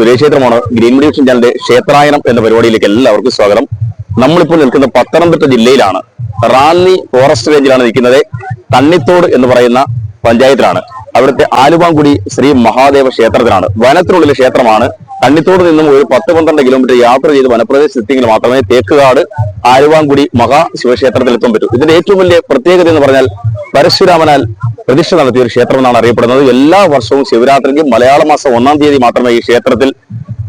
സുരേഷ് ക്ഷേത്രമാണ് green media vision ചാനലിന്റെ ക്ഷേത്രായനം എന്ന പരിപാടിയിലേക്ക് എല്ലാവർക്കും സ്വാഗതം. നമ്മളിപ്പോൾ നിൽക്കുന്ന പത്തനംതിട്ട ജില്ലയിലാണ്. റാന്നി ഫോറസ്റ്റ് റേഞ്ചിലാണ് നിൽക്കുന്നത്. തണ്ണിത്തോട് എന്ന് പറയുന്ന പഞ്ചായത്തിലാണ്. അവിടുത്തെ ആലുവാങ്കുടി ശ്രീ മഹാദേവ ക്ഷേത്രത്തിലാണ്. വനത്തിനുള്ളിലെ ക്ഷേത്രമാണ്. തണ്ണിത്തോട് നിന്നും ഒരു പത്ത് പന്ത്രണ്ട് കിലോമീറ്റർ യാത്ര ചെയ്ത് വനപ്രദേശത്തെങ്കിൽ മാത്രമേ തേക്കുകാട് ആലുവാങ്കുടി മഹാ ശിവക്ഷേത്രത്തിൽ എത്താൻ പറ്റൂ. ഇതിന്റെ ഏറ്റവും വലിയ പ്രത്യേകത എന്ന് പറഞ്ഞാൽ പരശുരാമനാൽ പ്രതിഷ്ഠ നടത്തിയ ഒരു ക്ഷേത്രം എന്നാണ് അറിയപ്പെടുന്നത്. എല്ലാ വർഷവും ശിവരാത്രിക്ക് മലയാള മാസം ഒന്നാം തീയതി മാത്രമേ ഈ ക്ഷേത്രത്തിൽ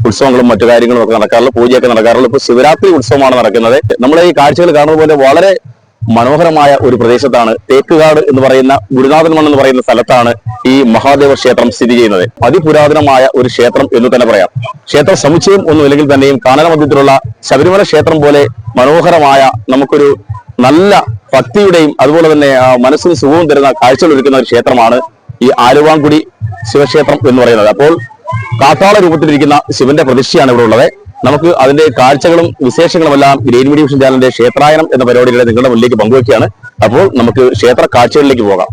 ഉത്സവങ്ങളും മറ്റു കാര്യങ്ങളും ഒക്കെ നടക്കാറുള്ളൂ. പൂജയൊക്കെ നടക്കാറുള്ളൂ. ഇപ്പൊ ശിവരാത്രി ഉത്സവമാണ് നടക്കുന്നത്. നമ്മളെ ഈ കാഴ്ചകൾ കാണുന്ന പോലെ വളരെ മനോഹരമായ ഒരു പ്രദേശത്താണ് തേക്കുകാട് എന്ന് പറയുന്ന ഗുരുനാഥൻ മണ്ണ് എന്ന് പറയുന്ന സ്ഥലത്താണ് ഈ മഹാദേവ ക്ഷേത്രം സ്ഥിതി ചെയ്യുന്നത്. അതിപുരാതനമായ ഒരു ക്ഷേത്രം എന്ന് തന്നെ പറയാം. ക്ഷേത്ര സമുച്ചയം ഒന്നുമില്ലെങ്കിൽ തന്നെയും കാനന മധ്യത്തിലുള്ള ശബരിമല ക്ഷേത്രം പോലെ മനോഹരമായ നമുക്കൊരു നല്ല ഭക്തിയുടെയും അതുപോലെ തന്നെ മനസ്സിന് സുഖവും തരുന്ന കാഴ്ചകൾ ഒരുക്കുന്ന ഒരു ക്ഷേത്രമാണ് ഈ ആലുവാങ്കുടി ശിവക്ഷേത്രം എന്ന് പറയുന്നത്. അപ്പോൾ കാത്താള രൂപത്തിലിരിക്കുന്ന ശിവന്റെ പ്രതിഷ്ഠയാണ് ഇവിടെ ഉള്ളത്. നമുക്ക് അതിന്റെ കാഴ്ചകളും വിശേഷങ്ങളും എല്ലാം ഗ്രീൻ മീഡിയ ചാനലിന്റെ ക്ഷേത്രായനം എന്ന പരിപാടിയിലൂടെ നിങ്ങളുടെ മുന്നിലേക്ക് പങ്കുവയ്ക്കുകയാണ് അപ്പോൾ നമുക്ക് ക്ഷേത്ര കാഴ്ചകളിലേക്ക് പോകാം.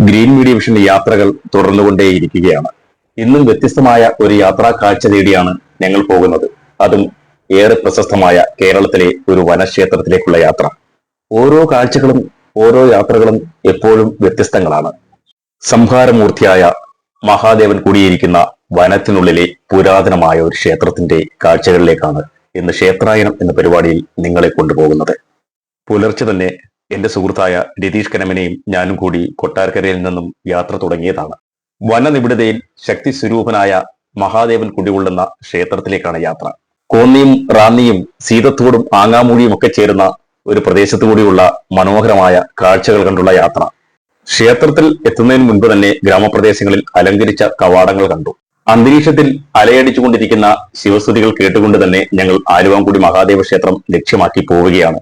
ഗ്രീൻ മീഡിയ വിഷന്റെ യാത്രകൾ തുടർന്നുകൊണ്ടേയിരിക്കുകയാണ്. ഇന്നും വ്യത്യസ്തമായ ഒരു യാത്രാ കാഴ്ച തേടിയാണ് ഞങ്ങൾ പോകുന്നത്. അതും ഏറെ പ്രശസ്തമായ കേരളത്തിലെ ഒരു വനക്ഷേത്രത്തിലേക്കുള്ള യാത്ര. ഓരോ കാഴ്ചകളും ഓരോ യാത്രകളും എപ്പോഴും വ്യത്യസ്തങ്ങളാണ്. സംഹാരമൂർത്തിയായ മഹാദേവൻ കുടിയിരിക്കുന്ന വനത്തിനുള്ളിലെ പുരാതനമായ ഒരു ക്ഷേത്രത്തിന്റെ കാഴ്ചകളിലേക്കാണ് ഇന്ന് ക്ഷേത്രായനം എന്ന പരിപാടിയിൽ നിങ്ങളെ കൊണ്ടുപോകുന്നത്. പുലർച്ചെ തന്നെ എന്റെ സുഹൃത്തായ രതീഷ് കനമനെയും ഞാനും കൂടി കൊട്ടാരക്കരയിൽ നിന്നും യാത്ര തുടങ്ങിയതാണ്. വനനിബിഡതയിൽ ശക്തി സ്വരൂപനായ മഹാദേവൻ കുടികൊള്ളുന്ന ക്ഷേത്രത്തിലേക്കാണ് യാത്ര. കോന്നിയും റാന്നിയും സീതത്തോടും ആങ്ങാമൂഴിയും ഒക്കെ ചേരുന്ന ഒരു പ്രദേശത്തു കൂടിയുള്ള മനോഹരമായ കാഴ്ചകൾ കണ്ടുള്ള യാത്ര. ക്ഷേത്രത്തിൽ എത്തുന്നതിന് മുൻപ് തന്നെ ഗ്രാമപ്രദേശങ്ങളിൽ അലങ്കരിച്ച കവാടങ്ങൾ കണ്ടു. അന്തരീക്ഷത്തിൽ അലയടിച്ചുകൊണ്ടിരിക്കുന്ന ശിവസ്തുതികൾ കേട്ടുകൊണ്ട് തന്നെ ഞങ്ങൾ ആലുവാങ്കുടി മഹാദേവ ക്ഷേത്രം ലക്ഷ്യമാക്കി പോവുകയാണ്.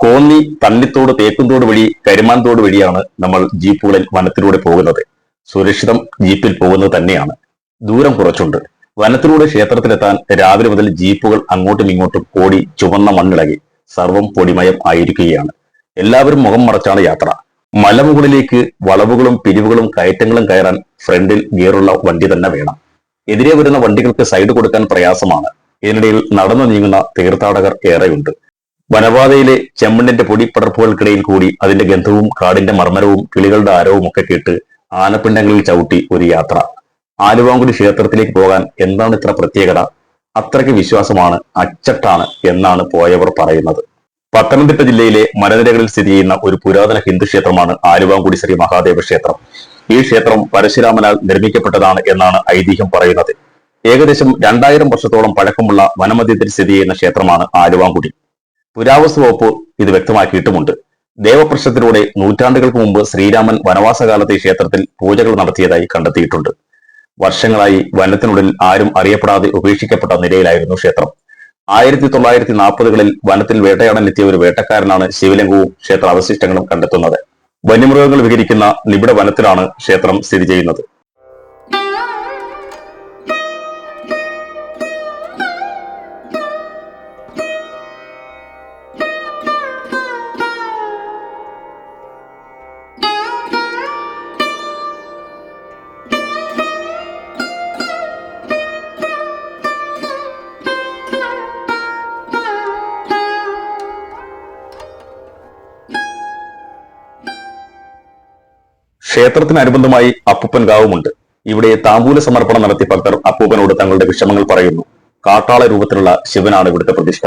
കോന്നി തണ്ണിത്തോട് തേക്കുംതോട് വഴി കരുമാൻതോട് വഴിയാണ് നമ്മൾ ജീപ്പുകളിൽ വനത്തിലൂടെ പോകുന്നത്. സുരക്ഷിതം ജീപ്പിൽ പോകുന്നത് തന്നെയാണ്. ദൂരം കുറച്ചുണ്ട്. വനത്തിലൂടെ ക്ഷേത്രത്തിലെത്താൻ രാവിലെ മുതൽ ജീപ്പുകൾ അങ്ങോട്ടും ഇങ്ങോട്ടും ഓടി ചുവന്ന മണ്ണിളകി സർവം പൊടിമയം ആയിരിക്കുകയാണ്. എല്ലാവരും മുഖം മറച്ചാണ് യാത്ര. മലമുകളിലേക്ക് വളവുകളും പിരിവുകളും കയറ്റങ്ങളും കയറാൻ ഫ്രണ്ടിൽ ഗിയറുള്ള വണ്ടി തന്നെ വേണം. എതിരെ വരുന്ന വണ്ടികൾക്ക് സൈഡ് കൊടുക്കാൻ പ്രയാസമാണ്. ഇതിനിടയിൽ നടന്നു നീങ്ങുന്ന തീർത്ഥാടകർ ഏറെയുണ്ട്. വനപാതയിലെ ചെമ്മണ്ണിന്റെ പൊടിപ്പടർപ്പുകൾക്കിടയിൽ കൂടി അതിന്റെ ഗന്ധവും കാടിന്റെ മർമ്മരവും കിളികളുടെ ആരവും ഒക്കെ കേട്ട് ആനപ്പിണ്ടങ്ങളിൽ ചവിട്ടി ഒരു യാത്ര. ആലുവാങ്കുടി ക്ഷേത്രത്തിലേക്ക് പോകാൻ എന്താണ് ഇത്ര പ്രത്യേകത? അത്രയ്ക്ക് വിശ്വാസമാണ് അച്ചട്ടാണ് എന്നാണ് പോയവർ പറയുന്നത്. പത്തനംതിട്ട ജില്ലയിലെ മലനിരകളിൽ സ്ഥിതി ചെയ്യുന്ന ഒരു പുരാതന ഹിന്ദു ക്ഷേത്രമാണ് ആലുവാങ്കുടി ശ്രീ മഹാദേവ ക്ഷേത്രം. ഈ ക്ഷേത്രം പരശുരാമനാൽ നിർമ്മിക്കപ്പെട്ടതാണ് എന്നാണ് ഐതിഹ്യം പറയുന്നത്. ഏകദേശം രണ്ടായിരം വർഷത്തോളം പഴക്കമുള്ള വനമധ്യത്തിൽ സ്ഥിതി ചെയ്യുന്ന ക്ഷേത്രമാണ് ആലുവാങ്കുടി. പുരാവസ്തു വകുപ്പ് ഇത് വ്യക്തമാക്കിയിട്ടുമുണ്ട്. ദേവപ്രശ്നത്തിലൂടെ നൂറ്റാണ്ടുകൾക്ക് മുമ്പ് ശ്രീരാമൻ വനവാസകാലത്ത് ഈ ക്ഷേത്രത്തിൽ പൂജകൾ നടത്തിയതായി കണ്ടെത്തിയിട്ടുണ്ട്. വർഷങ്ങളായി വനത്തിനുള്ളിൽ ആരും അറിയപ്പെടാതെ ഉപേക്ഷിക്കപ്പെട്ട നിലയിലായിരുന്നു ക്ഷേത്രം. ആയിരത്തി തൊള്ളായിരത്തി നാൽപ്പതുകളിൽ വനത്തിൽ വേട്ടയാടാനെത്തിയ ഒരു വേട്ടക്കാരനാണ് ശിവലിംഗവും ക്ഷേത്ര അവശിഷ്ടങ്ങളും കണ്ടെത്തുന്നത്. വന്യമൃഗങ്ങൾ വിഹരിക്കുന്ന നിബിഡ വനത്തിലാണ് ക്ഷേത്രം സ്ഥിതി ചെയ്യുന്നത്. ക്ഷേത്രത്തിനനുബന്ധമായി അപ്പൂപ്പൻ ഗാവുമുണ്ട്. ഇവിടെ താമ്പൂല സമർപ്പണം നടത്തി ഭക്തർ അപ്പൂപ്പനോട് തങ്ങളുടെ വിഷമങ്ങൾ പറയുന്നു. കാട്ടാള രൂപത്തിലുള്ള ശിവനാണ് ഇവിടുത്തെ പ്രതിഷ്ഠ.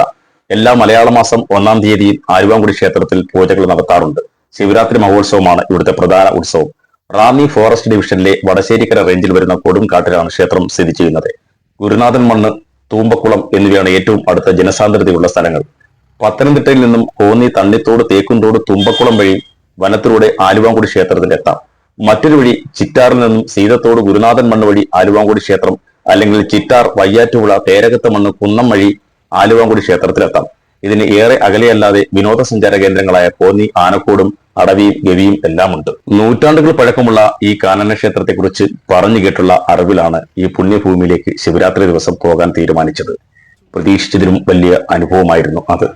എല്ലാ മലയാള മാസം ഒന്നാം തീയതിയിൽ ആലുവാങ്കുടി ക്ഷേത്രത്തിൽ പൂജകൾ നടത്താറുണ്ട്. ശിവരാത്രി മഹോത്സവമാണ് ഇവിടുത്തെ പ്രധാന ഉത്സവം. റാന്നി ഫോറസ്റ്റ് ഡിവിഷനിലെ വടശ്ശേരിക്കര റേഞ്ചിൽ വരുന്ന കൊടുങ്കാട്ടിലാണ് ക്ഷേത്രം സ്ഥിതി ചെയ്യുന്നത്. ഗുരുനാഥൻ മണ്ണ് തൂമ്പക്കുളം എന്നിവയാണ് ഏറ്റവും അടുത്ത ജനസാന്ദ്രതയുള്ള സ്ഥലങ്ങൾ. പത്തനംതിട്ടയിൽ നിന്നും കോന്നി തണ്ണിത്തോട് തേക്കുംതോട് തുമ്പക്കുളം വഴി വനത്തിലൂടെ ആലുവാങ്കുടി ക്ഷേത്രത്തിൽ എത്താം. മറ്റൊരു വഴി ചിറ്റാറിൽ നിന്നും സീതത്തോട് ഗുരുനാഥൻ മണ്ണ് വഴി ആലുവാങ്കുടി ക്ഷേത്രം അല്ലെങ്കിൽ ചിറ്റാർ വയ്യാറ്റുപുഴ തേരകത്ത് മണ്ണ് കുന്നം വഴി ആലുവാങ്കുടി ക്ഷേത്രത്തിലെത്താം. ഇതിന് ഏറെ അകലെയല്ലാതെ വിനോദസഞ്ചാര കേന്ദ്രങ്ങളായ കോന്നി ആനക്കോടും അടവിയും ഗവിയും എല്ലാം ഉണ്ട് നൂറ്റാണ്ടുകൾ പഴക്കമുള്ള ഈ കാനന ക്ഷേത്രത്തെക്കുറിച്ച് പറഞ്ഞു കേട്ടുള്ള അറിവിലാണ് ഈ പുണ്യഭൂമിയിലേക്ക് ശിവരാത്രി ദിവസം പോകാൻ തീരുമാനിച്ചത്. പ്രതീക്ഷിച്ചതിലും വലിയ അനുഭവമായിരുന്നു അത്.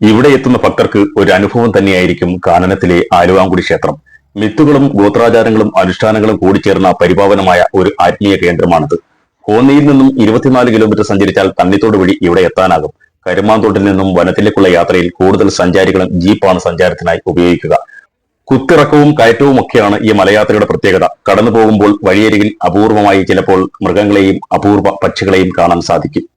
ഇവിടെ എത്തുന്ന ഭക്തർക്ക് ഒരു അനുഭവം തന്നെയായിരിക്കും കാനനത്തിലെ ആലുവാങ്കുടി ക്ഷേത്രം. മിത്തുകളും ഗോത്രാചാരങ്ങളും അനുഷ്ഠാനങ്ങളും കൂടിച്ചേർന്ന പരിപാവനമായ ഒരു ആത്മീയ കേന്ദ്രമാണിത്. കോന്നിയിൽ നിന്നും ഇരുപത്തിനാല് കിലോമീറ്റർ സഞ്ചരിച്ചാൽ തണ്ണിത്തോട് വഴി ഇവിടെ എത്താനാകും. കരുമാന്തോട്ടിൽ നിന്നും വനത്തിലേക്കുള്ള യാത്രയിൽ കൂടുതൽ സഞ്ചാരികളും ജീപ്പാണ് സഞ്ചാരത്തിനായി ഉപയോഗിക്കുക. കുത്തിറക്കവും കയറ്റവും ഒക്കെയാണ് ഈ മലയാത്രയുടെ പ്രത്യേകത. കടന്നു പോകുമ്പോൾ വഴിയരികിൽ അപൂർവമായി ചിലപ്പോൾ മൃഗങ്ങളെയും അപൂർവ പക്ഷികളെയും കാണാൻ സാധിക്കും.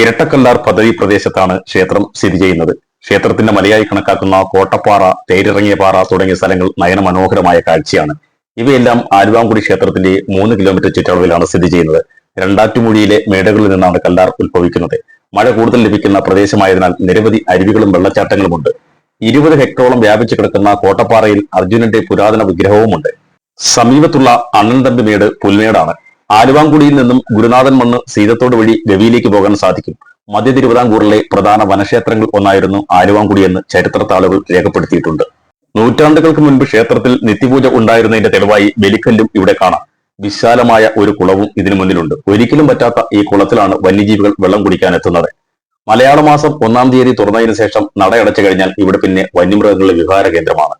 ഇരട്ടക്കല്ലാർ പദവി പ്രദേശത്താണ് ക്ഷേത്രം സ്ഥിതി ചെയ്യുന്നത്. ക്ഷേത്രത്തിന്റെ മലയായി കണക്കാക്കുന്ന കോട്ടപ്പാറ തേരിറങ്ങിയ പാറ തുടങ്ങിയ സ്ഥലങ്ങൾ നയനമനോഹരമായ കാഴ്ചയാണ്. ഇവയെല്ലാം ആലുവാങ്കുടി ക്ഷേത്രത്തിന്റെ മൂന്ന് കിലോമീറ്റർ ചുറ്റളവിലാണ് സ്ഥിതി ചെയ്യുന്നത്. രണ്ടാറ്റുമൂഴിയിലെ മേടകളിൽ നിന്നാണ് കല്ലാർ ഉത്ഭവിക്കുന്നത്. മഴ കൂടുതൽ ലഭിക്കുന്ന പ്രദേശമായതിനാൽ നിരവധി അരുവികളും വെള്ളച്ചാട്ടങ്ങളുമുണ്ട്. ഇരുപത് ഹെക്ടറോളം വ്യാപിച്ചു കിടക്കുന്ന കോട്ടപ്പാറയിൽ അർജുനന്റെ പുരാതന വിഗ്രഹവുമുണ്ട്. സമീപത്തുള്ള അണ്ണൻതമ്പി മേട് പുൽമേടാണ്. ആലുവാങ്കുടിയിൽ നിന്നും ഗുരുനാഥൻ മണ്ണ് സീതത്തോട് വഴി ഗവിയിലേക്ക് പോകാൻ സാധിക്കും. മധ്യ തിരുവിതാംകൂറിലെ പ്രധാന വനക്ഷേത്രങ്ങൾ ഒന്നായിരുന്നു ആലുവാങ്കുടി എന്ന് ചരിത്രത്താളുകൾ രേഖപ്പെടുത്തിയിട്ടുണ്ട്. നൂറ്റാണ്ടുകൾക്ക് മുൻപ് ക്ഷേത്രത്തിൽ നിത്യപൂജ ഉണ്ടായിരുന്നതിന്റെ തെളിവായി ബലിക്കല്ലും ഇവിടെ കാണാം. വിശാലമായ ഒരു കുളവും ഇതിനു മുന്നിലുണ്ട്. ഒരിക്കലും പറ്റാത്ത ഈ കുളത്തിലാണ് വന്യജീവികൾ വെള്ളം കുടിക്കാൻ എത്തുന്നത്. മലയാള മാസം ഒന്നാം തീയതി തുറന്നതിന് ശേഷം നട നടയടച്ചു കഴിഞ്ഞാൽ ഇവിടെ പിന്നെ വന്യമൃഗങ്ങളുടെ വിഹാര കേന്ദ്രമാണ്.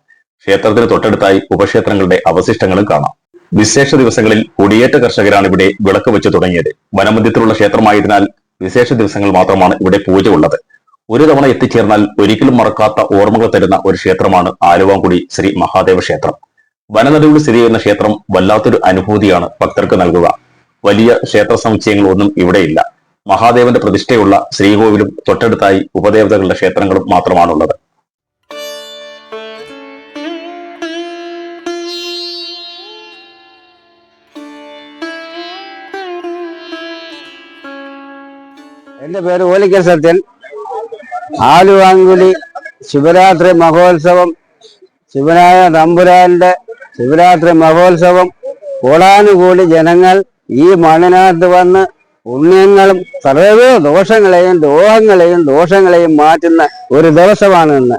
ക്ഷേത്രത്തിന് തൊട്ടടുത്തായി ഉപക്ഷേത്രങ്ങളുടെ അവശിഷ്ടങ്ങളും കാണാം. വിശേഷ ദിവസങ്ങളിൽ കുടിയേറ്റ കർഷകരാണ് ഇവിടെ വിളക്ക് വെച്ച് തുടങ്ങിയത്. വനമധ്യത്തിലുള്ള ക്ഷേത്രമായതിനാൽ വിശേഷ ദിവസങ്ങൾ മാത്രമാണ് ഇവിടെ പൂജ ഉള്ളത്. ഒരു തവണ എത്തിച്ചേർന്നാൽ ഒരിക്കലും മറക്കാത്ത ഓർമ്മകൾ തരുന്ന ഒരു ക്ഷേത്രമാണ് ആലുവാങ്കുടി ശ്രീ മഹാദേവ ക്ഷേത്രം. വനനടുവിൽ സ്ഥിതി ചെയ്യുന്ന ക്ഷേത്രം വല്ലാത്തൊരു അനുഭൂതിയാണ് ഭക്തർക്ക് നൽകുക. വലിയ ക്ഷേത്ര സമുച്ചയങ്ങളൊന്നും ഇവിടെയില്ല. മഹാദേവന്റെ പ്രതിഷ്ഠയുള്ള ശ്രീകോവിലും തൊട്ടടുത്തായി ഉപദേവതകളുടെ ക്ഷേത്രങ്ങളും മാത്രമാണുള്ളത്. എന്റെ പേര് ഓലിക്കൽ സത്യൻ. ആലുവാങ്കുലി ശിവരാത്രി മഹോത്സവം ശിവനായ തമ്പുരാന്റെ ശിവരാത്രി മഹോത്സവം. കൂടാനുകൂടി ജനങ്ങൾ ഈ മണ്ണിനകത്ത് വന്ന് പുണ്യങ്ങളും സർവ ദോഷങ്ങളെയും ദോഹങ്ങളെയും ദോഷങ്ങളെയും മാറ്റുന്ന ഒരു ദിവസമാണ് ഇന്ന്.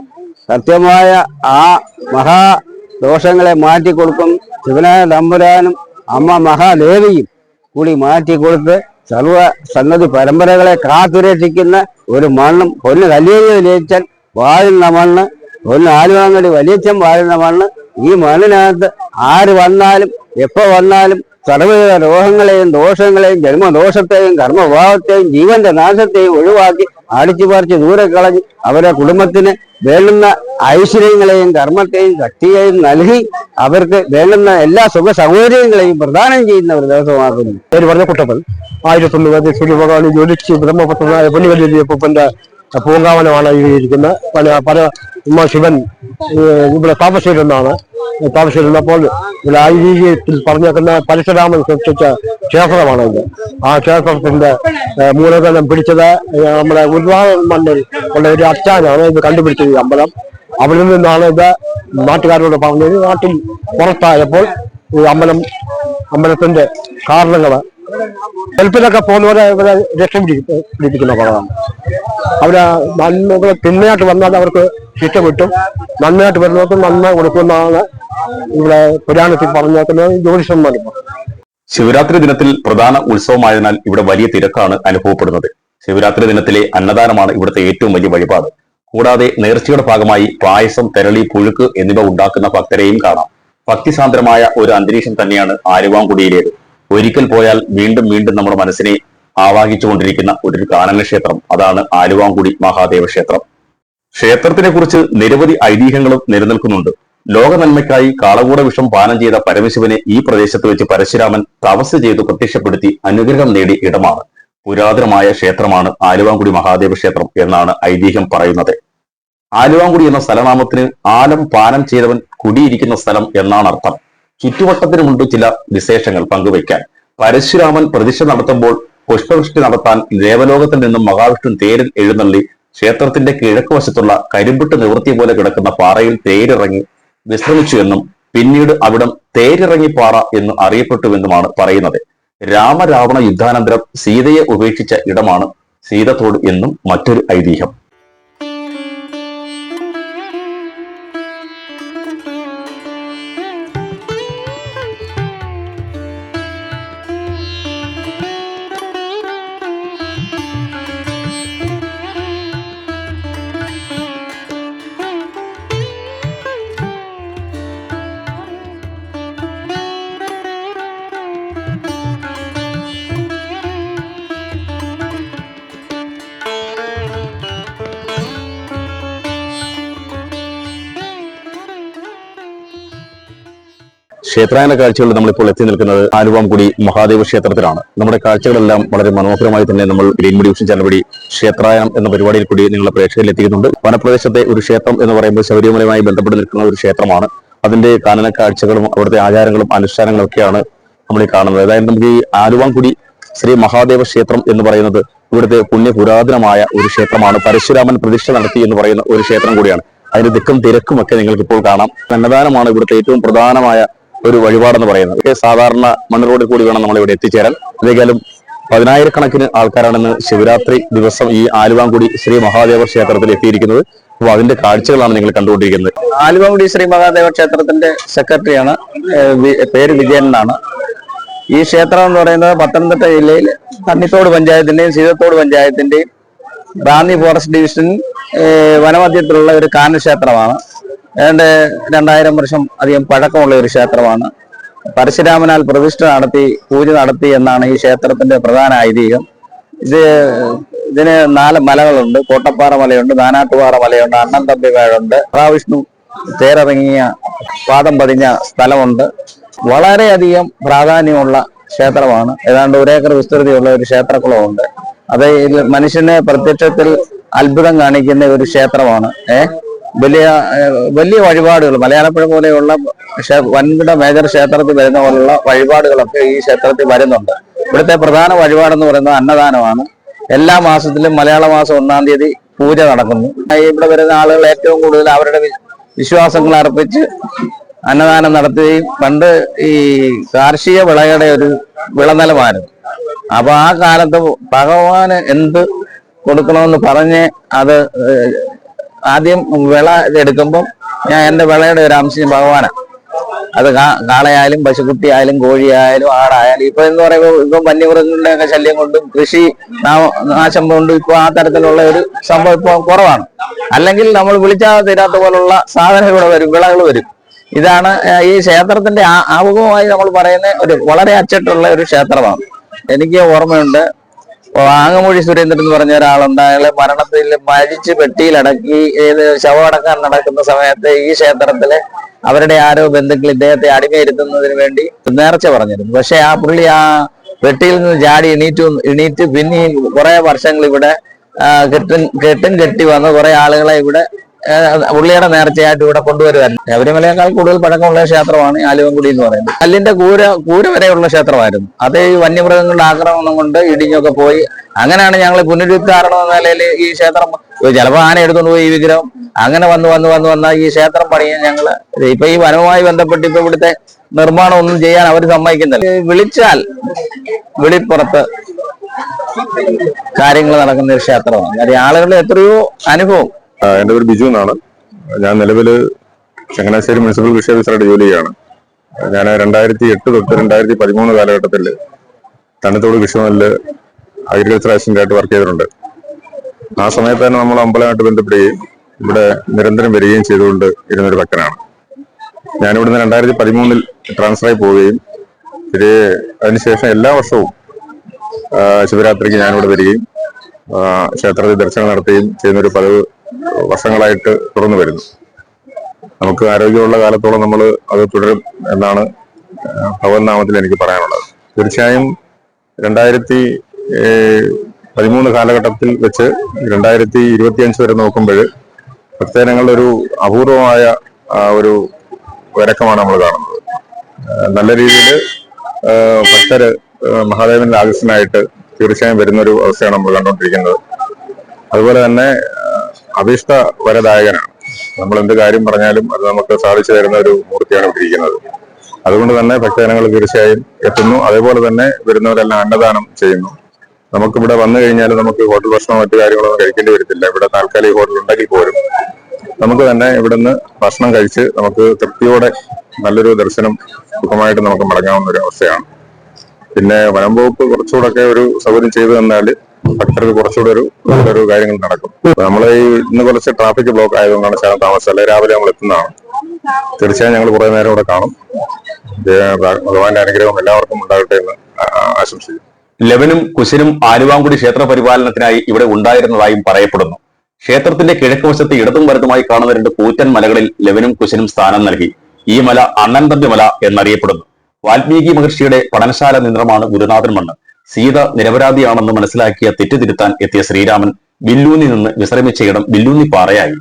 സത്യമായ ആ മഹാ ദോഷങ്ങളെ മാറ്റിക്കൊടുക്കും ശിവനായ തമ്പുരാനും അമ്മ മഹാദേവിയും കൂടി മാറ്റിക്കൊടുത്ത് സർവ സന്നദ്ധ പരമ്പരകളെ കാത്തുരക്ഷിക്കുന്ന ഒരു മണ്ണും പൊന്ന് കല്ലേരി വലിയച്ഛൻ വാഴുന്ന മണ്ണ് പൊന്ന് ആലുവാങ്ങടി വലിയച്ഛൻ വാഴുന്ന മണ്ണ്. ഈ മണ്ണിനകത്ത് ആര് വന്നാലും എപ്പോ വന്നാലും സർവവിധ ലോഹങ്ങളെയും ദോഷങ്ങളെയും ജന്മദോഷത്തെയും കർമ്മഭാവത്തെയും ജീവന്റെ നാശത്തെയും ഒഴിവാക്കി അടിച്ചു പറിച്ച് ദൂരെ കളഞ്ഞ് അവരെ കുടുംബത്തിന് വേണ്ടുന്ന ഐശ്വര്യങ്ങളെയും കർമ്മത്തെയും ശക്തിയെയും നൽകി അവർക്ക് വേണ്ടുന്ന എല്ലാ സുഖ സൗകര്യങ്ങളെയും പ്രദാനം ചെയ്യുന്ന ഒരു ദിവസമാകുന്നു. പേര് പറഞ്ഞ കുട്ടപ്പൻ. ആയിരത്തി തൊള്ളായിരത്തി ജോലിച്ച് ബ്രഹ്മപുത്രനായ പൊന്നുകല്ലിയപ്പന്റെ പൂങ്കാവനമാണ് ഈ ഇരിക്കുന്നത് പല പല ശിവൻ ഇവിടെ താമസിച്ചിരുന്നാണ് താമസിച്ചിരുന്നപ്പോൾ ഇവിടെ ഐതിഹ്യത്തിൽ പറഞ്ഞേക്കുന്ന പരശുരാമൻ സൃഷ്ടിച്ച ക്ഷേത്രമാണ് ഇത് ആ ക്ഷേത്രത്തിന്റെ മൂലധനം പിടിച്ചത് നമ്മുടെ ഉദ്വാദ മണ്ണിൽ ഉള്ള ഒരു അച്ഛനാണ് ഇത് കണ്ടുപിടിച്ചത് ഈ അമ്പലം. അവിടെ നിന്നാണ് ഇത് നാട്ടുകാരോട് പറഞ്ഞത്. നാട്ടിൽ പുറത്തായപ്പോൾ ഈ അമ്പലം അമ്പലത്തിന്റെ കാരണങ്ങൾ ഗൾഫിലൊക്കെ പോകുന്നവരെ ഇവരെ രക്ഷം പിടി- പിടിപ്പിക്കുന്ന കുറവാണ് അവരെ നന്മ തിന്മയായിട്ട് വന്നാൽ അവർക്ക് ശിക്ഷ കിട്ടും. നന്മയായിട്ട് വരുന്നവർക്ക് നന്മ കൊടുക്കുമെന്നാണ് ഇവിടെ പുരാണത്തിൽ പറഞ്ഞേക്കുന്നത്. ജ്യോതിഷന്മാർ ശിവരാത്രി ദിനത്തിൽ പ്രധാന ഉത്സവമായതിനാൽ ഇവിടെ വലിയ തിരക്കാണ് അനുഭവപ്പെടുന്നത്. ശിവരാത്രി ദിനത്തിലെ അന്നദാനമാണ് ഇവിടുത്തെ ഏറ്റവും വലിയ വഴിപാട്. കൂടാതെ നേർച്ചയുടെ ഭാഗമായി പായസം തെരളി പുഴുക്ക് എന്നിവ ഉണ്ടാക്കുന്ന ഭക്തരെയും കാണാം. ഭക്തിസാന്ദ്രമായ ഒരു അന്തരീക്ഷം തന്നെയാണ് ആലുവാങ്കുടിയിലേത് ഒരിക്കൽ പോയാൽ വീണ്ടും വീണ്ടും നമ്മുടെ മനസ്സിനെ ആവാഹിച്ചുകൊണ്ടിരിക്കുന്ന ഒരു കാനന ക്ഷേത്രം അതാണ് ആലുവാങ്കുടി മഹാദേവ ക്ഷേത്രം. ക്ഷേത്രത്തിനെ കുറിച്ച് നിരവധി ഐതിഹ്യങ്ങളും നിലനിൽക്കുന്നുണ്ട്. ലോക നന്മയ്ക്കായി കാളകൂട വിഷം പാനം ചെയ്ത പരമശിവനെ ഈ പ്രദേശത്ത് വെച്ച് പരശുരാമൻ തപസ് ചെയ്തു പ്രത്യക്ഷപ്പെടുത്തി അനുഗ്രഹം നേടി ഇടമാണ്. പുരാതനമായ ക്ഷേത്രമാണ് ആലുവാങ്കുടി മഹാദേവ ക്ഷേത്രം എന്നാണ് ഐതിഹ്യം പറയുന്നത്. ആലുവാങ്കുടി എന്ന സ്ഥലനാമത്തിന് ആലം പാനം ചെയ്തവൻ കുടിയിരിക്കുന്ന സ്ഥലം എന്നാണ് അർത്ഥം. ചുറ്റുവട്ടത്തിനുമുണ്ട് ചില വിശേഷങ്ങൾ പങ്കുവയ്ക്കാൻ. പരശുരാമൻ പ്രതിഷ്ഠ നടത്തുമ്പോൾ പുഷ്പവൃഷ്ടി നടത്താൻ ദേവലോകത്തിൽ നിന്നും മഹാവിഷ്ണു തേരിൽ എഴുന്നള്ളി ക്ഷേത്രത്തിന്റെ കിഴക്ക് വശത്തുള്ള കരിമ്പിട്ട് നിവൃത്തി പോലെ കിടക്കുന്ന പാറയിൽ തേരിറങ്ങി വിശ്രമിച്ചു എന്നും പിന്നീട് അവിടം തേരിറങ്ങി പാറ എന്ന് അറിയപ്പെട്ടുവെന്നുമാണ് പറയുന്നത്. രാമരാവണ യുദ്ധാനന്തരം സീതയെ ഉപേക്ഷിച്ച ഇടമാണ് സീതത്തോട് എന്നും മറ്റൊരു ഐതിഹ്യം. ക്ഷേത്രായന കാഴ്ചകളിൽ നമ്മളിപ്പോൾ എത്തി നിൽക്കുന്നത് ആലുവാംകുടി മഹാദേവ ക്ഷേത്രത്തിലാണ്. നമ്മുടെ കാഴ്ചകളെല്ലാം വളരെ മനോഹരമായി തന്നെ നമ്മൾ ഗ്രീൻ മുടി വിഷൻ ചാനൽ വഴി ക്ഷേത്രായനം എന്ന പരിപാടിയിൽ കൂടി നിങ്ങളെ പ്രേക്ഷകരിൽ എത്തിക്കുന്നുണ്ട്. വനപ്രദേശത്തെ ഒരു ക്ഷേത്രം എന്ന് പറയുമ്പോൾ ശബരിമലയുമായി ബന്ധപ്പെട്ട് നിൽക്കുന്ന ഒരു ക്ഷേത്രമാണ്. അതിന്റെ കാനന കാഴ്ചകളും അവിടുത്തെ ആചാരങ്ങളും അനുഷ്ഠാനങ്ങളും ഒക്കെയാണ് നമ്മൾ ഈ കാണുന്നത്. അതായത് നമുക്ക് ഈ ആലുവാംകുടി ശ്രീ മഹാദേവ ക്ഷേത്രം എന്ന് പറയുന്നത് ഇവിടുത്തെ പുണ്യ പുരാതനമായ ഒരു ക്ഷേത്രമാണ്. പരശുരാമൻ പ്രതിഷ്ഠ നടത്തി എന്ന് പറയുന്ന ഒരു ക്ഷേത്രം കൂടിയാണ്. അതിന്റെ ദിക്കും തിരക്കും ഒക്കെ നിങ്ങൾക്ക് ഇപ്പോൾ കാണാം. അന്നദാനമാണ് ഇവിടുത്തെ ഏറ്റവും പ്രധാനമായ ഒരു വഴിപാടെന്ന് പറയുന്നത്. സാധാരണ മണ്ണ് റോഡിൽ കൂടി വേണം നമ്മൾ ഇവിടെ എത്തിച്ചേരാൻ. എന്തെങ്കിലും പതിനായിരക്കണക്കിന് ആൾക്കാരാണെന്ന് ശിവരാത്രി ദിവസം ഈ ആലുവാങ്കുടി ശ്രീ മഹാദേവ ക്ഷേത്രത്തിൽ എത്തിയിരിക്കുന്നത്. അപ്പോൾ അതിന്റെ കാഴ്ചകളാണ് നിങ്ങൾ കണ്ടുകൊണ്ടിരിക്കുന്നത്. ആലുവാങ്കുടി ശ്രീ മഹാദേവ ക്ഷേത്രത്തിന്റെ സെക്രട്ടറിയാണ് പേര് വിജയൻ എന്നാണ് ഈ ക്ഷേത്രം എന്ന് പറയുന്നത് പത്തനംതിട്ട ജില്ലയിൽ തണ്ണിത്തോട് പഞ്ചായത്തിന്റെയും സീതത്തോട് പഞ്ചായത്തിന്റെയും റാന്നി ഫോറസ്റ്റ് ഡിവിഷൻ വനമധ്യത്തിലുള്ള ഒരു കാനക്ഷേത്രമാണ് ഏതാണ്ട് രണ്ടായിരം വർഷം അധികം പഴക്കമുള്ള ഒരു ക്ഷേത്രമാണ്. പരശുരാമനാൽ പ്രതിഷ്ഠ നടത്തി പൂജ നടത്തി എന്നാണ് ഈ ക്ഷേത്രത്തിന്റെ പ്രധാന ഐതിഹ്യം. ഇത് ഇതിന് നാല് മലകളുണ്ട്. കോട്ടപ്പാറ മലയുണ്ട് നാനാട്ടുപാറ മലയുണ്ട് അണ്ണൻ തമ്പി വേഴുണ്ട് മഹാവിഷ്ണു തേരിറങ്ങിയ പാദം പതിഞ്ഞ സ്ഥലമുണ്ട്. വളരെയധികം പ്രാധാന്യമുള്ള ക്ഷേത്രമാണ്. ഏതാണ്ട് ഒരേക്കർ വിസ്തൃതിയുള്ള ഒരു ക്ഷേത്രക്കുളമുണ്ട്. അത് മനുഷ്യനെ പ്രത്യക്ഷത്തിൽ അത്ഭുതം കാണിക്കുന്ന ഒരു ക്ഷേത്രമാണ്. ഏഹ് വലിയ വലിയ വഴിപാടുകൾ. മലയാളപ്പുഴ പോലെയുള്ള വൻകിട മേജർ ക്ഷേത്രത്തിൽ വരുന്ന പോലുള്ള വഴിപാടുകളൊക്കെ ഈ ക്ഷേത്രത്തിൽ വരുന്നുണ്ട്. ഇവിടുത്തെ പ്രധാന വഴിപാടെന്ന് പറയുന്നത് അന്നദാനമാണ്. എല്ലാ മാസത്തിലും മലയാള മാസം ഒന്നാം തീയതി പൂജ നടക്കുന്നു. ഇവിടെ വരുന്ന ആളുകൾ ഏറ്റവും കൂടുതൽ അവരുടെ വിശ്വാസങ്ങൾ അർപ്പിച്ച് അന്നദാനം നടത്തുകയും പണ്ട് ഈ കാർഷിക വിളയുടെ ഒരു വിളനിലമായിരുന്നു. അപ്പൊ ആ കാലത്ത് ഭഗവാന് എന്ത് കൊടുക്കണമെന്ന് പറഞ്ഞ് അത് ആദ്യം വിള എടുക്കുമ്പം ഞാൻ എന്റെ വിളയുടെ ഒരു അംശം ഭഗവാനാണ് അത് കാളയായാലും പശുക്കുട്ടി ആയാലും കോഴിയായാലും ആടായാലും ഇപ്പൊ എന്ന് പറയുമ്പോൾ ഇപ്പം വന്യമൃഗങ്ങളുടെ ഒക്കെ ശല്യം കൊണ്ടും കൃഷി നാശം കൊണ്ടും ഇപ്പൊ ആ തരത്തിലുള്ള ഒരു സംഭവം ഇപ്പൊ കുറവാണ്. അല്ലെങ്കിൽ നമ്മൾ വിളിച്ചാൽ തീരാത്ത പോലുള്ള സാധനങ്ങൾ ഇവിടെ വരും വിളകൾ വരും. ഇതാണ് ഈ ക്ഷേത്രത്തിന്റെ ആമുഖമായി നമ്മൾ പറയുന്ന ഒരു വളരെ അച്ചട്ടുള്ള ഒരു ക്ഷേത്രമാണ്. എനിക്ക് ഓർമ്മയുണ്ട് വാങ്ങമൂഴി സുരേന്ദ്രൻ എന്ന് പറഞ്ഞ ഒരാളുണ്ട്. അയാളെ മരണത്തിൽ മരിച്ച് പെട്ടിയിലടക്കി ഏത് ശവമടക്കാൻ നടക്കുന്ന സമയത്ത് ഈ ക്ഷേത്രത്തിൽ അവരുടെ ആരോ ബന്ധുക്കൾ ഇദ്ദേഹത്തെ അടിമയിരുത്തുന്നതിന് വേണ്ടി നേർച്ച പറഞ്ഞിരുന്നു. പക്ഷെ ആ പുള്ളി ആ വെട്ടിയിൽ നിന്ന് ജാടി എണീറ്റു എണീറ്റ് പിന്നെ കുറെ വർഷങ്ങൾ ഇവിടെ കെട്ടും കെട്ടും കെട്ടി വന്ന് കുറെ ആളുകളെ ഇവിടെ പുള്ളിയുടെ നേർച്ചയായിട്ട് ഇവിടെ കൊണ്ടുവരുമായിരുന്നു ശബരിമലയേക്കാൾ കൂടുതൽ പഴക്കമുള്ള ക്ഷേത്രമാണ് ആലുവൻകുടി എന്ന് പറയുന്നത്. കല്ലിന്റെ കൂര കൂര വരെയുള്ള ക്ഷേത്രമായിരുന്നു. അത് ഈ വന്യമൃഗങ്ങളുടെ ആക്രമണം കൊണ്ട് ഇടിഞ്ഞൊക്കെ പോയി. അങ്ങനെയാണ് ഞങ്ങൾ പുനരുദ്ധാരണം എന്ന നിലയിൽ ഈ ക്ഷേത്രം ചിലപ്പോൾ ആന എടുത്തുകൊണ്ട് പോയി ഈ വിഗ്രഹം. അങ്ങനെ വന്ന് വന്ന് വന്ന് വന്ന ഈ ക്ഷേത്രം പണിയാൻ ഞങ്ങൾ ഇപ്പൊ ഈ വനവുമായി ബന്ധപ്പെട്ട് ഇപ്പൊ ഇവിടുത്തെ നിർമ്മാണം ഒന്നും ചെയ്യാൻ അവർ സമ്മതിക്കുന്നില്ല. വിളിച്ചാൽ വിളിപ്പുറത്ത് കാര്യങ്ങൾ നടക്കുന്ന ഒരു ക്ഷേത്രമാണ്. ആളുകളുടെ എത്രയോ അനുഭവം. എന്റെ പേര് ബിജു എന്നാണ്. ഞാൻ നിലവിൽ ചങ്ങനാശ്ശേരി മുനിസിപ്പൽ കൃഷി ഓഫീസറായിട്ട് ജോലി ചെയ്യാണ് ഞാൻ രണ്ടായിരത്തി എട്ട് തൊട്ട് രണ്ടായിരത്തി പതിമൂന്ന് കാലഘട്ടത്തിൽ തണ്ണത്തോട് കൃഷിഭവനിൽ അഗ്രികൾച്ചർ അസിസ്റ്റന്റ് ആയിട്ട് വർക്ക് ചെയ്തിട്ടുണ്ട്. ആ സമയത്ത് തന്നെ നമ്മൾ അമ്പലമായിട്ട് ബന്ധപ്പെടുകയും ഇവിടെ നിരന്തരം വരികയും ചെയ്തുകൊണ്ട് ഇരുന്നൊരു ഭക്തനാണ് ഞാനിവിടുന്ന് രണ്ടായിരത്തി പതിമൂന്നിൽ ട്രാൻസ്ഫറായി പോവുകയും ഇത് അതിനുശേഷം എല്ലാ വർഷവും ശിവരാത്രിക്ക് ഞാനിവിടെ വരികയും ക്ഷേത്രത്തിൽ ദർശനം നടത്തുകയും ചെയ്യുന്നൊരു പതിവ് വർഷങ്ങളായിട്ട് തുടർന്നു വരുന്നു. നമുക്ക് ആരോഗ്യമുള്ള കാലത്തോളം നമ്മൾ അത് തുടരും എന്നാണ് ഭഗവത് നാമത്തിൽ എനിക്ക് പറയാനുള്ളത്. തീർച്ചയായും രണ്ടായിരത്തി പതിമൂന്ന് കാലഘട്ടത്തിൽ വെച്ച് രണ്ടായിരത്തി ഇരുപത്തിയഞ്ച് വരെ നോക്കുമ്പോൾ ഭക്തജനങ്ങളുടെ ഒരു അപൂർവമായ ഒരു വരക്കമാണ് നമ്മൾ കാണുന്നത്. നല്ല രീതിയിൽ ഭക്തര് മഹാദേവന്റെ ആകർഷനായിട്ട് തീർച്ചയായും വരുന്നൊരു അവസ്ഥയാണ് നമ്മൾ കണ്ടുകൊണ്ടിരിക്കുന്നത്. അതുപോലെ തന്നെ അഭീഷ്ട വരദായകനാണ്. നമ്മൾ എന്ത് കാര്യം പറഞ്ഞാലും അത് നമുക്ക് സാധിച്ചു തരുന്ന ഒരു മൂർത്തിയാണ് ഇവിടെ ഇരിക്കുന്നത്. അതുകൊണ്ട് തന്നെ ഭക്തജനങ്ങൾ തീർച്ചയായും എത്തുന്നു. അതേപോലെ തന്നെ വരുന്നവരെല്ലാം അന്നദാനം ചെയ്യുന്നു. നമുക്കിവിടെ വന്നു കഴിഞ്ഞാൽ നമുക്ക് ഹോട്ടൽ ഭക്ഷണം മറ്റു കാര്യങ്ങളൊന്നും കഴിക്കേണ്ടി വരത്തില്ല. ഇവിടെ താൽക്കാലിക ഹോട്ടൽ ഉണ്ടെങ്കിൽ പോലും നമുക്ക് തന്നെ ഇവിടുന്ന് ഭക്ഷണം കഴിച്ച് നമുക്ക് തൃപ്തിയോടെ നല്ലൊരു ദർശനം സുഖമായിട്ട് നമുക്ക് മടങ്ങാവുന്ന ഒരു അവസ്ഥയാണ്. പിന്നെ വനം വകുപ്പ് കുറച്ചുകൂടെ ഒക്കെ ഒരു സൗകര്യം ചെയ്തു തന്നാൽ ഭക്തർക്ക് കുറച്ചുകൂടെ ഒരു നല്ലൊരു കാര്യങ്ങൾ നടക്കും. നമ്മൾ ഈ ഇന്ന് കുറച്ച് ട്രാഫിക് ബ്ലോക്ക് ആയതുകൊണ്ടാണ് ശാലം താമസം രാവിലെ നമ്മൾ എത്തുന്നതാണ്. തീർച്ചയായും ഞങ്ങൾ കുറെ നേരം ഇവിടെ കാണും. ഭഗവാന്റെ അനുഗ്രഹം എല്ലാവർക്കും ഉണ്ടാകട്ടെ എന്ന് ആശംസിക്കുന്നു. ലവനും കുശനും ആലുവാങ്കുടി ക്ഷേത്ര പരിപാലനത്തിനായി ഇവിടെ ഉണ്ടായിരുന്നതായും പറയപ്പെടുന്നു. ക്ഷേത്രത്തിന്റെ കിഴക്ക് വശത്ത് ഇടതും വലതുമായി കാണുന്ന രണ്ട് കൂറ്റൻ മലകളിൽ ലവനും കുശനും സ്ഥാനം നൽകി. ഈ മല അണ്ണൻ തമ്പി മല എന്നറിയപ്പെടുന്നു. വാൽമീകി മഹർഷിയുടെ പഠനശാല നിന്ദ്രമാണ് ഗുരുനാഥൻ മണ്ണ്. സീത നിരപരാധിയാണെന്ന് മനസ്സിലാക്കിയ തെറ്റുതിരുത്താൻ എത്തിയ ശ്രീരാമൻ വില്ലൂന്നി നിന്ന് വിശ്രമിച്ച ഇടം വില്ലൂന്നി പാറയായി.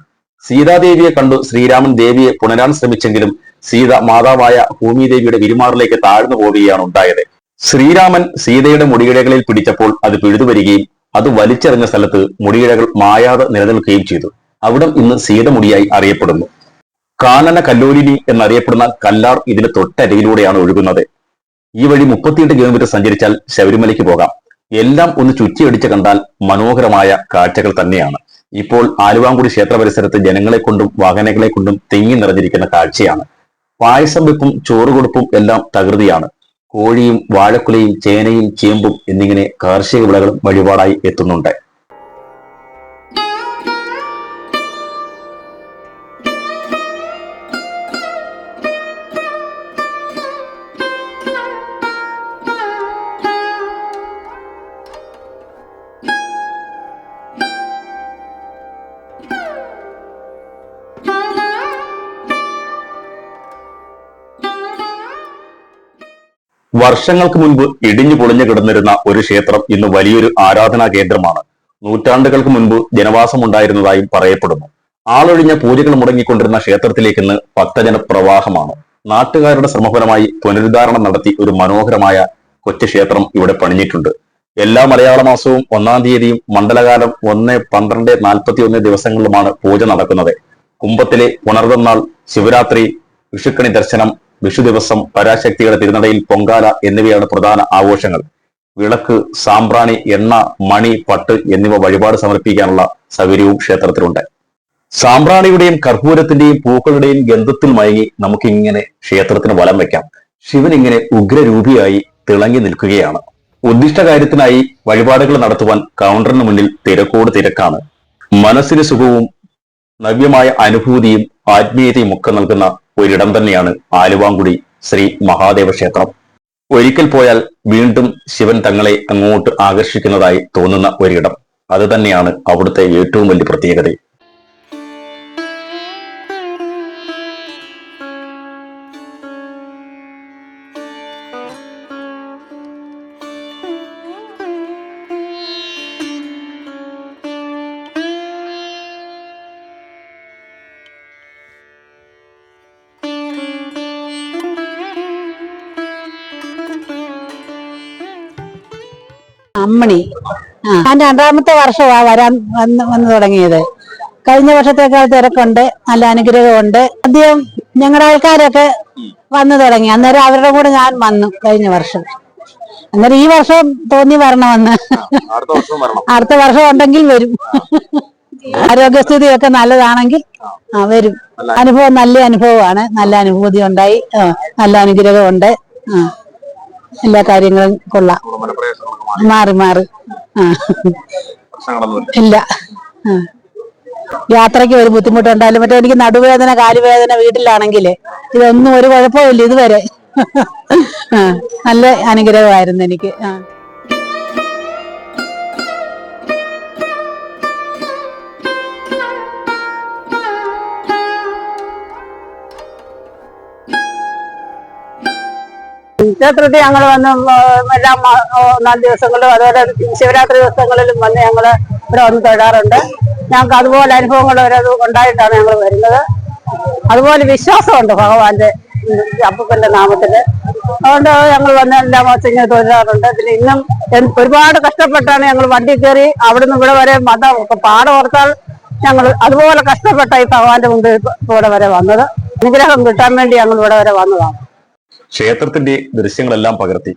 സീതാദേവിയെ കണ്ടു ശ്രീരാമൻ ദേവിയെ പുണരാൻ ശ്രമിച്ചെങ്കിലും സീത മാതാവായ ഭൂമിദേവിയുടെ വിരുമാറിലേക്ക് താഴ്ന്നു പോവുകയാണ് ഉണ്ടായത്. ശ്രീരാമൻ സീതയുടെ മുടിയിഴകളിൽ പിടിച്ചപ്പോൾ അത് പിഴുതുവരികയും അത് വലിച്ചെറിഞ്ഞ സ്ഥലത്ത് മുടിയിഴകൾ മായാതെ നിലനിൽക്കുകയും ചെയ്തു. അവിടം ഇന്ന് സീതമുടിയായി അറിയപ്പെടുന്നു. കാനന കല്ലോലിനി എന്നറിയപ്പെടുന്ന കല്ലാർ ഇതിന് തൊട്ടരികിലൂടെയാണ് ഒഴുകുന്നത്. ഈ വഴി മുപ്പത്തിയെട്ട് കിലോമീറ്റർ സഞ്ചരിച്ചാൽ ശബരിമലയ്ക്ക് പോകാം. എല്ലാം ഒന്ന് ചുറ്റിയടിച്ച് കണ്ടാൽ മനോഹരമായ കാഴ്ചകൾ തന്നെയാണ്. ഇപ്പോൾ ആലുവാങ്കുടി ക്ഷേത്ര പരിസരത്ത് ജനങ്ങളെ കൊണ്ടും വാഹനങ്ങളെ കൊണ്ടും തിങ്ങി നിറഞ്ഞിരിക്കുന്ന കാഴ്ചയാണ്. പായസം വെപ്പും ചോറുകൊടുപ്പും എല്ലാം തകൃതിയാണ്. കോഴിയും വാഴക്കുലയും ചേനയും ചേമ്പും എന്നിങ്ങനെ കാർഷിക വിളകളും വഴിപാടായി എത്തുന്നുണ്ട്. വർഷങ്ങൾക്ക് മുൻപ് ഇടിഞ്ഞു പൊളിഞ്ഞു കിടന്നിരുന്ന ഒരു ക്ഷേത്രം ഇന്ന് വലിയൊരു ആരാധനാ കേന്ദ്രമാണ്. നൂറ്റാണ്ടുകൾക്ക് മുൻപ് ജനവാസമുണ്ടായിരുന്നതായും പറയപ്പെടുന്നു. ആളൊഴിഞ്ഞ പൂജകൾ മുടങ്ങിക്കൊണ്ടിരുന്ന ക്ഷേത്രത്തിലേക്ക് ഇന്ന് ഭക്തജന പ്രവാഹമാണ്. നാട്ടുകാരുടെ ശ്രമഫലമായി പുനരുദ്ധാരണം നടത്തി ഒരു മനോഹരമായ കൊച്ചു ക്ഷേത്രം ഇവിടെ പണിഞ്ഞിട്ടുണ്ട്. എല്ലാ മലയാള മാസവും ഒന്നാം തീയതിയും മണ്ഡലകാലം ഒന്ന് പന്ത്രണ്ട് നാൽപ്പത്തി ഒന്ന് ദിവസങ്ങളിലുമാണ് പൂജ നടക്കുന്നത്. കുംഭത്തിലെ പുണർവന്നാൾ ശിവരാത്രി വിഷുക്കണി ദർശനം വിഷു ദിവസം പരാശക്തിയുടെ തിരുനടയിൽ പൊങ്കാല എന്നിവയാണ് പ്രധാന ആഘോഷങ്ങൾ. വിളക്ക് സാമ്പ്രാണി എണ്ണ മണി പട്ട് എന്നിവ വഴിപാട് സമർപ്പിക്കാനുള്ള സൗകര്യവും ക്ഷേത്രത്തിലുണ്ട്. സാമ്പ്രാണിയുടെയും കർപ്പൂരത്തിന്റെയും പൂക്കളുടെയും ഗന്ധത്തിൽ മയങ്ങി നമുക്കിങ്ങനെ ക്ഷേത്രത്തിന് വലം വെക്കാം. ശിവൻ ഇങ്ങനെ ഉഗ്രരൂപിയായി തിളങ്ങി നിൽക്കുകയാണ്. ഉദ്ദിഷ്ട കാര്യത്തിനായി വഴിപാടുകൾ നടത്തുവാൻ കൗണ്ടറിന് മുന്നിൽ തിരക്കോട് തിരക്കാണ്. മനസ്സിന് സുഖവും നവ്യമായ അനുഭൂതിയും ആത്മീയതയും ഒക്കെ നൽകുന്ന ഒരിടം തന്നെയാണ് ആലുവാങ്കുടി ശ്രീ മഹാദേവ ക്ഷേത്രം. ഒരിക്കൽ പോയാൽ വീണ്ടും ശിവൻ തങ്ങളെ അങ്ങോട്ട് ആകർഷിക്കുന്നതായി തോന്നുന്ന ഒരിടം. അത് തന്നെയാണ് അവിടുത്തെ ഏറ്റവും വലിയ പ്രത്യേകത. അമ്മണി ആ. ഞാൻ രണ്ടാമത്തെ വർഷമാ വരാൻ വന്ന് വന്നു തുടങ്ങിയത്. കഴിഞ്ഞ വർഷത്തേക്കാൾ തിരക്കുണ്ട് നല്ല അനുഗ്രഹമുണ്ട് ആദ്യം ഞങ്ങളുടെ ആൾക്കാരൊക്കെ വന്നു തുടങ്ങി. അന്നേരം അവരുടെ കൂടെ ഞാൻ വന്നു കഴിഞ്ഞ വർഷം. അന്നേരം ഈ വർഷം തോന്നി വരണമെന്ന്. അടുത്ത വർഷം വരണം. അടുത്ത വർഷം ഉണ്ടെങ്കിൽ വരും. ആരോഗ്യസ്ഥിതിയൊക്കെ നല്ലതാണെങ്കിൽ ആ വരും. അനുഭവം നല്ല അനുഭവമാണ്. നല്ല അനുഭൂതി ഉണ്ടായി. നല്ല അനുഗ്രഹമുണ്ട് ആ എല്ലാ കാര്യങ്ങളും കൊള്ളാം. മാറി മാറി. ഇല്ല. യാത്രയ്ക്ക് ഒരു ബുദ്ധിമുട്ടുണ്ടായാലും മറ്റേ എനിക്ക് നടുവേദന കാലുവേദന വീട്ടിലാണെങ്കിൽ ഇതൊന്നും ഒരു കുഴപ്പമില്ല ഇതുവരെ. നല്ല അനുഗ്രഹമായിരുന്നു എനിക്ക്. ആ. ക്ഷേത്രത്തിൽ ഞങ്ങൾ വന്ന് എല്ലാ നാല് ദിവസങ്ങളിലും അതുപോലെ ശിവരാത്രി ദിവസങ്ങളിലും വന്ന് ഞങ്ങൾ ഇവിടെ വന്ന് തൊഴാറുണ്ട്. ഞങ്ങൾക്ക് അതുപോലെ അനുഭവങ്ങൾ ഓരോ ഉണ്ടായിട്ടാണ് ഞങ്ങൾ വരുന്നത്. അതുപോലെ വിശ്വാസമുണ്ട് ഭഗവാന്റെ അപ്പുക്കന്റെ നാമത്തിൽ. അതുകൊണ്ട് ഞങ്ങൾ വന്ന് എല്ലാ മാസം ഇങ്ങനെ തൊഴിലാറുണ്ട് പിന്നെ ഇന്നും ഒരുപാട് കഷ്ടപ്പെട്ടാണ് ഞങ്ങൾ വണ്ടി കയറി അവിടുന്ന് ഇവിടെ വരെ മത ഓർത്താൽ ഞങ്ങൾ അതുപോലെ കഷ്ടപ്പെട്ട ഈ ഭഗവാന്റെ മുമ്പിൽ ഇവിടെ വരെ വന്നത്. അനുഗ്രഹം കിട്ടാൻ വേണ്ടി ഞങ്ങൾ ഇവിടെ വരെ വന്നതാണ്. ക്ഷേത്രത്തിന്റെ ദൃശ്യങ്ങളെല്ലാം പകർത്തി.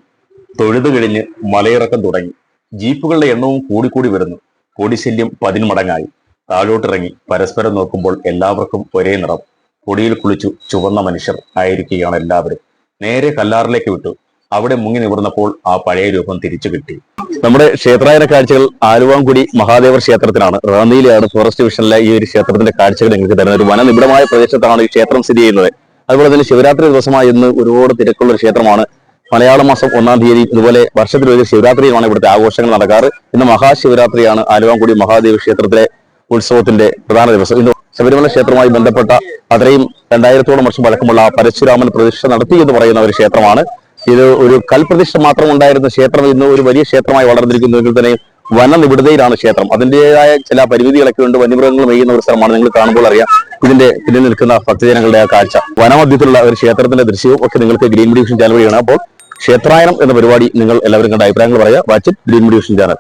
തൊഴുതു കഴിഞ്ഞ് മലയിറക്കം തുടങ്ങി. ജീപ്പുകളുടെ എണ്ണവും കൂടിക്കൂടി വരുന്നു. കൊടിശല്യം പതിന്മടങ്ങായി. താഴോട്ടിറങ്ങി പരസ്പരം നോക്കുമ്പോൾ എല്ലാവർക്കും ഒരേ നിറം. പൊടിയിൽ കുളിച്ചു ചുവന്ന മനുഷ്യർ ആയിരിക്കുകയാണ് എല്ലാവരും. നേരെ കല്ലാറിലേക്ക് വിട്ടു. അവിടെ മുങ്ങി നിവർന്നപ്പോൾ ആ പഴയ രൂപം തിരിച്ചു കിട്ടി. നമ്മുടെ ക്ഷേത്രായന കാഴ്ചകൾ ആലുവാങ്കുടി മഹാദേവർ ക്ഷേത്രത്തിലാണ്. റാന്നിയിലെയാണ് ഫോറസ്റ്റ് ഡിവിഷനിലെ ഈ ഒരു ക്ഷേത്രത്തിന്റെ കാഴ്ചകൾ നിങ്ങൾക്ക് തരുന്നത്. ഒരു വനനിബിഡമായ പ്രദേശത്താണ് ഈ ക്ഷേത്രം സ്ഥിതി ചെയ്യുന്നത്. അതുപോലെ തന്നെ ശിവരാത്രി ദിവസമായ ഇന്ന് ഒരുപാട് തിരക്കുള്ള ഒരു ക്ഷേത്രമാണ്. മലയാള മാസം ഒന്നാം തീയതി ഇതുപോലെ വർഷത്തിലൊരു ശിവരാത്രിയുമാണ് ഇവിടുത്തെ ആഘോഷങ്ങൾ നടക്കാറ്. ഇന്ന് മഹാശിവരാത്രിയാണ് ആലുവാങ്കുടി മഹാദേവ ക്ഷേത്രത്തിലെ ഉത്സവത്തിന്റെ പ്രധാന ദിവസം. ഇന്ന് ശബരിമല ക്ഷേത്രവുമായി ബന്ധപ്പെട്ട അത്രയും രണ്ടായിരത്തോളം വർഷം പഴക്കമുള്ള പരശുരാമൻ പ്രതിഷ്ഠ നടത്തി എന്ന് പറയുന്ന ഒരു ക്ഷേത്രമാണ്. ഇത് ഒരു കൽപ്രതിഷ്ഠ മാത്രം ഉണ്ടായിരുന്ന ക്ഷേത്രം. ഇന്ന് ഒരു വലിയ ക്ഷേത്രമായി വളർന്നിരിക്കുന്നുവെങ്കിൽ തന്നെ വനനിബിഡതയിലാണ് ക്ഷേത്രം. അതിന്റേതായ ചില പരിമിതികളൊക്കെ ഉണ്ട്. വന്യമൃഗങ്ങൾ മെയ്യുന്ന ഒരു സ്ഥലമാണ് നിങ്ങൾ കാണുമ്പോൾ അറിയാം. ഇതിന്റെ പിന്നിൽ നിൽക്കുന്ന ഭക്തജനങ്ങളുടെ ആ കാഴ്ച. വനമധ്യത്തിലുള്ള ഒരു ക്ഷേത്രത്തിന്റെ ദൃശ്യവും ഒക്കെ നിങ്ങൾക്ക് ഗ്രീൻ ഡിവിഷൻ ചാനൽ വഴിയാണ്. അപ്പോൾ ക്ഷേത്രായനം എന്ന പരിപാടി നിങ്ങൾ എല്ലാവരും കണ്ട അഭിപ്രായങ്ങൾ പറയുക. വാച്ചിറ്റ് ഗ്രീൻ ഡിവിഷൻ ചാനൽ.